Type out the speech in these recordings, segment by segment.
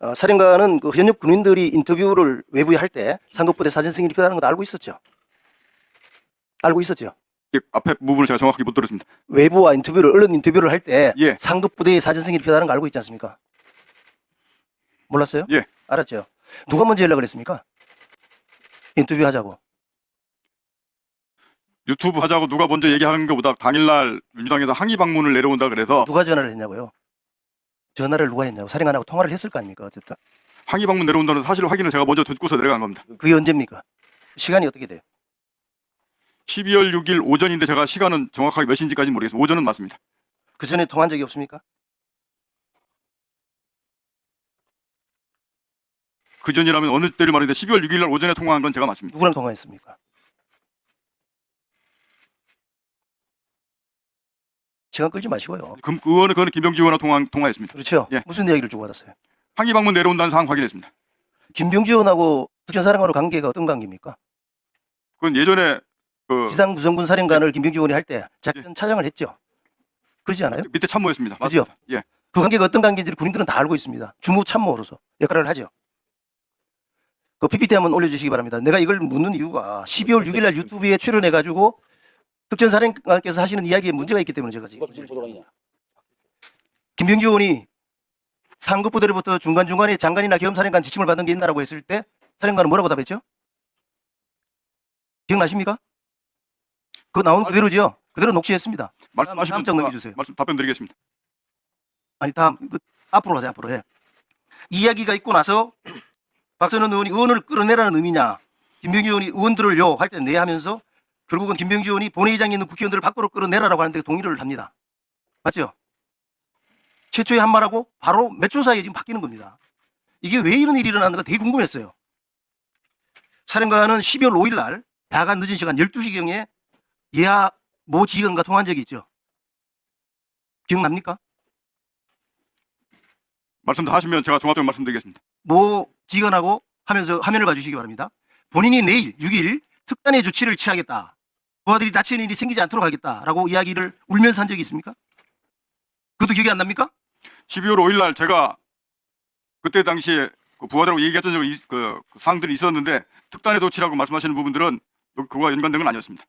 어, 사령관은 그 현역 군인들이 인터뷰를 외부에 할 때 상급부대 사진 승인이 필요하다는 걸 알고 있었죠. 알고 있었죠. 이 앞에 부분을 제가 정확하게 못 들었습니다. 외부와 인터뷰를 언론 인터뷰를 할 때 예. 상급부대의 사진 승인이 필요하다는 걸 알고 있지 않습니까? 몰랐어요? 예. 알았죠. 누가 먼저 연락을 했습니까? 인터뷰 하자고. 유튜브 하자고 누가 먼저 얘기하는 것보다 당일날 민주당에서 항의 방문을 내려온다 그래서 누가 전화를 했냐고요? 전화를 누가 했냐고. 사령관하고 통화를 했을 거 아닙니까? 어쨌든. 항의 방문 내려온다는 사실 확인을 제가 먼저 듣고서 내려간 겁니다. 그게 언제입니까? 시간이 어떻게 돼요? 12월 6일 오전인데 제가 시간은 정확하게 몇 시인지까지 모르겠습니다. 오전은 맞습니다. 그 전에 통화한 적이 없습니까? 그 전이라면 어느 때를 말하는데 12월 6일 날 오전에 통화한 건 제가 맞습니다. 누구랑 통화했습니까? 시간 끌지 마시고요. 그, 그거는 그거는 김병지 의원과 통화, 통화했습니다. 그렇죠. 예. 무슨 이야기를 주고받았어요? 항의 방문 내려온다는 사항 확인했습니다. 김병지 의원하고 특전사령관으로 관계가 어떤 관계입니까? 그건 예전에 그 지상구성군 사령관을 김병지 의원이 할 때 작전 차장을 했죠. 그러지 않아요? 밑에 참모였습니다. 그죠? 맞습니다. 예. 그 관계가 어떤 관계인지 군인들은 다 알고 있습니다. 주무 참모로서 역할을 하죠. 그 PPT 한번 올려주시기 바랍니다. 내가 이걸 묻는 이유가 12월 6일 날 유튜브에 출연해가지고 특전사령관께서 하시는 이야기에 문제가 있기 때문에 제가 지금? 김병지 의원이 상급 부대로부터 중간중간에 장관이나 겸사령관 지침을 받은 게 있나라고 했을 때 사령관은 뭐라고 답했죠? 기억나십니까? 그거 나온 그대로죠? 그대로 녹취했습니다. 말씀하시면 다음 넘겨주세요. 말씀 답변 드리겠습니다. 아니 다음 그 앞으로 가자 앞으로 해. 이야기가 있고 나서 박선원 의원이 의원을 끌어내라는 의미냐 김병지 의원이 의원들을요 할때네 하면서 결국은 김병지 의원이 본회의장에 있는 국회의원들을 밖으로 끌어내라라고 하는데 동의를 합니다. 맞죠? 최초에 한 말하고 바로 몇 초 사이에 지금 바뀌는 겁니다. 이게 왜 이런 일이 일어나는가 되게 궁금했어요. 사령관은 12월 5일 날 야간 늦은 시간 12시경에 예하 모 지휘관과 통화한 적이 있죠. 기억납니까? 말씀 다 하시면 제가 종합적으로 말씀드리겠습니다. 모 지휘관하고 하면서 화면을 봐주시기 바랍니다. 본인이 내일 6일 특단의 조치를 취하겠다. 부하들이 다치는 일이 생기지 않도록 하겠다라고 이야기를 울면서 한 적이 있습니까? 그것도 기억이 안 납니까? 12월 5일 날 제가 그때 당시에 그 부하들하고 얘기했던 적이 있- 그, 그 사항들이 있었는데 특단의 조치라고 말씀하시는 부분들은 그- 그거와 연관된 건 아니었습니다.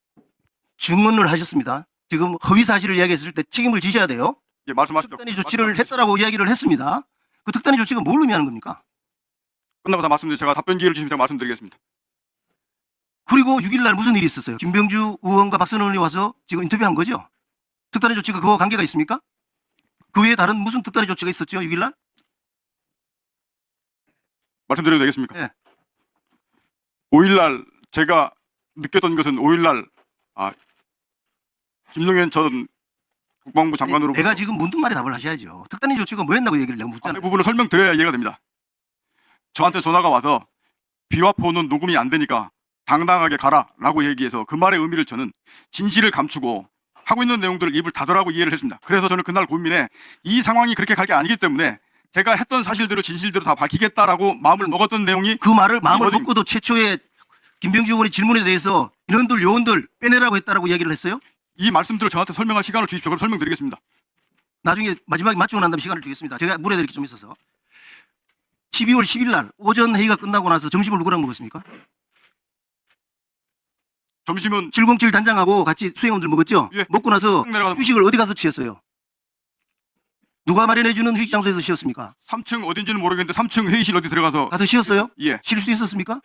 증언을 하셨습니다. 지금 허위 사실을 이야기했을 때 책임을 지셔야 돼요. 예, 말씀하시죠. 특단의 조치를 했다라고 이야기를 했습니다. 그 특단의 조치가 뭘 의미하는 겁니까? 끝나고 다 말씀드리 제가 답변 기회를 주시면 제가 말씀드리겠습니다. 그리고 6일날 무슨 일이 있었어요? 김병주 의원과 박선원 의원이 와서 지금 인터뷰한 거죠? 특단의 조치가 그와 관계가 있습니까? 그 외에 다른 무슨 특단의 조치가 있었죠? 6일날? 말씀드려도 되겠습니까? 예. 5일 날 제가 느꼈던 것은 5일 날 아, 김동연 전 국방부 장관으로 내가 지금 묻는 말에 답을 하셔야죠. 특단의 조치가 뭐였나고 얘기를 내가 그 묻잖아요. 부분을 설명드려야 이해가 됩니다. 저한테 전화가 와서 비와 포는 녹음이 안 되니까 당당하게 가라라고 얘기해서 그 말의 의미를 저는 진실을 감추고 하고 있는 내용들을 입을 닫으라고 이해를 했습니다. 그래서 저는 그날 고민에 이 상황이 그렇게 갈 게 아니기 때문에 제가 했던 사실들을 진실대로 다 밝히겠다라고 마음을 먹었던 내용이 그 말을 마음을 어디- 먹고도 최초에 김병주 의원의 질문에 대해서 인원들 요원들 빼내라고 했다라고 이야기를 했어요. 이 말씀들을 저한테 설명할 시간을 주십시오. 그럼 설명드리겠습니다. 나중에 마지막에 맞추고 난 다음 시간을 주겠습니다. 제가 물어드릴 게좀 있어서 12월 10일 날 오전 회의가 끝나고 나서 점심을 누구랑 먹었습니까? 점심은 707 단장하고 같이 수행원들 먹었죠? 예. 먹고 나서 내려가서 휴식을 어디 가서 취했어요? 누가 마련해주는 휴식 장소에서 쉬었습니까? 3층 어딘지는 모르겠는데 3층 회의실 어디 들어가서 가서 쉬었어요? 예, 쉴 수 있었습니까?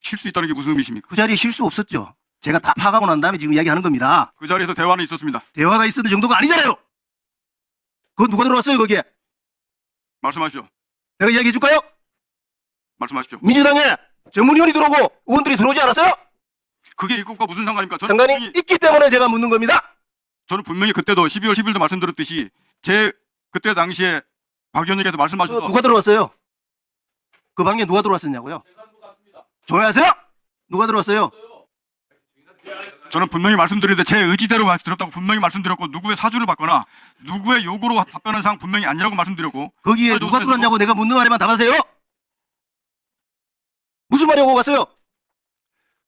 쉴 수 있다는 게 무슨 의미십니까? 그 자리에 쉴 수 없었죠. 제가 다 파악하고 난 다음에 지금 이야기하는 겁니다. 그 자리에서 대화는 있었습니다. 대화가 있었는 정도가 아니잖아요. 그거 누가 들어왔어요 거기에? 말씀하시죠. 내가 이야기해 줄까요? 말씀하시죠. 민주당에 전문위원이 들어오고 의원들이 들어오지 않았어요? 그게 입국과 무슨 상관입니까? 저는 상관이 분명히, 있기 때문에 제가 묻는 겁니다. 저는 분명히 그때도 12월 10일도 말씀드렸듯이 제 그때 당시에 박 의원님께서 그 말씀하셔서 누가 들어왔어요? 그 방에 누가 들어왔었냐고요? 조용하세요. 누가 들어왔어요? 저는 분명히 말씀드리는데 제 의지대로 말씀드렸다고 분명히 말씀드렸고 누구의 사주를 받거나 누구의 요구로 답변한 사항 분명히 아니라고 말씀드렸고 거기에 아, 누가 저- 들어왔냐고 내가 묻는 말에만 답하세요. 무슨 말이 오고 갔어요?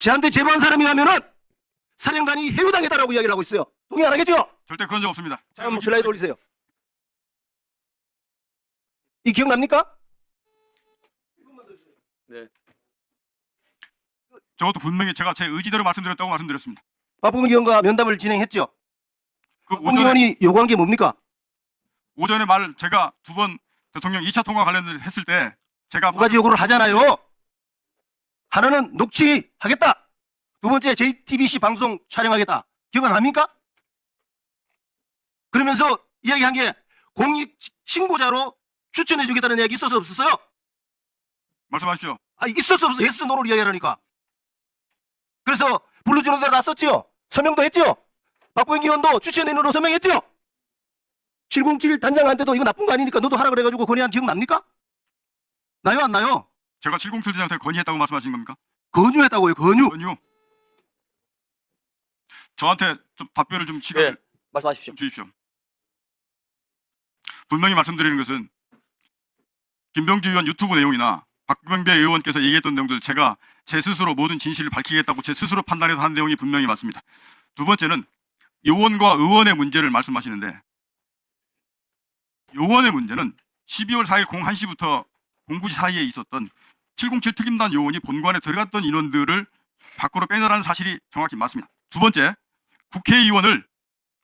제한테 제보한 사람이 가면은 사령관이 해유당했다라고 이야기를 하고 있어요. 동의 안 하겠죠? 절대 그런 적 없습니다. 자, 한번 슬라이드 올리세요. 이 기억납니까? 네. 저것도 분명히 제가 제 의지대로 말씀드렸다고 말씀드렸습니다. 박봉기 의원과 면담을 진행했죠. 그 박봉기 오전에, 의원이 요구한 게 뭡니까? 오전에 말 제가 두 번 대통령 2차 통화 관련해서 했을 때 제가 두 가지 요구를 하잖아요. 하나는 녹취하겠다. 두 번째 JTBC 방송 촬영하겠다. 기억 안 납니까? 그러면서 이야기한 게 공익 신고자로 추천해 주겠다는 이야기 있어서 없었어요? 말씀하시죠. 아 있었어 없어 예스 노를 이야기하라니까. 그래서 블루주로 다 썼지요. 서명도 했지요. 박보영기 의원도 추천인으로 서명했지요. 707 단장한테도 이거 나쁜 거 아니니까 너도 하라 그래가지고 건의한 기억 납니까? 나요 안 나요? 제가 707대장한테 건의했다고 말씀하신 겁니까? 건유했다고요 건유. 건요. 저한테 좀 답변을 좀 시간을 네. 말씀하십시오. 좀 주십시오. 분명히 말씀드리는 것은 김병주 의원 유튜브 내용이나 박병배 의원께서 얘기했던 내용들 제가 제 스스로 모든 진실을 밝히겠다고 제 스스로 판단해서 한 내용이 분명히 맞습니다. 두 번째는 요원과 의원의 문제를 말씀하시는데 요원의 문제는 12월 4일 01시부터 09시 사이에 있었던 707 특임단 요원이 본관에 들어갔던 인원들을 밖으로 빼내라는 사실이 정확히 맞습니다. 두 번째, 국회의원을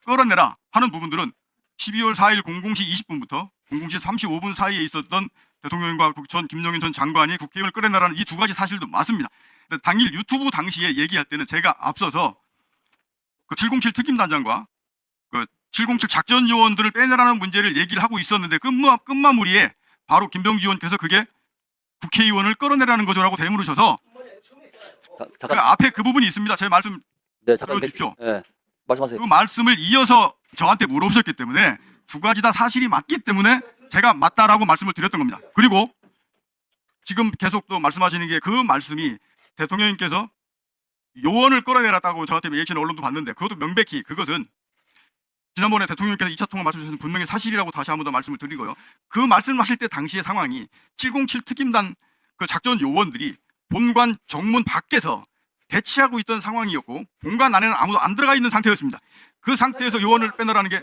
끌어내라 하는 부분들은 12월 4일 00시 20분부터 00시 35분 사이에 있었던 대통령과 국- 전 김용인 전 장관이 국회의원을 끌어내라는 이 두 가지 사실도 맞습니다. 당일 유튜브 당시에 얘기할 때는 제가 앞서서 그 707 특임단장과 그 707 작전 요원들을 빼내라는 문제를 얘기를 하고 있었는데 끝마, 끝마무리에 바로 김병주 의원께서 그게 국회의원을 끌어내라는 거죠라고 대물으셔서 자, 그 잠깐. 앞에 그 부분이 있습니다. 제 말씀 네, 잠깐. 들어주십시오. 네. 말씀하세요. 그 말씀을 이어서 저한테 물어보셨기 때문에 두 가지 다 사실이 맞기 때문에 제가 맞다라고 말씀을 드렸던 겁니다. 그리고 지금 계속 또 말씀하시는 게 그 말씀이 대통령님께서 요원을 끌어내렸다고 저한테 얘기하시는 언론도 봤는데 그것도 명백히 그것은 지난번에 대통령께서 2차 통화 말씀하신 분명히 사실이라고 다시 한 번 더 말씀을 드리고요. 그 말씀하실 때 당시의 상황이 707 특임단 그 작전 요원들이 본관 정문 밖에서 대치하고 있던 상황이었고 본관 안에는 아무도 안 들어가 있는 상태였습니다. 그 상태에서 요원을 빼내라는 게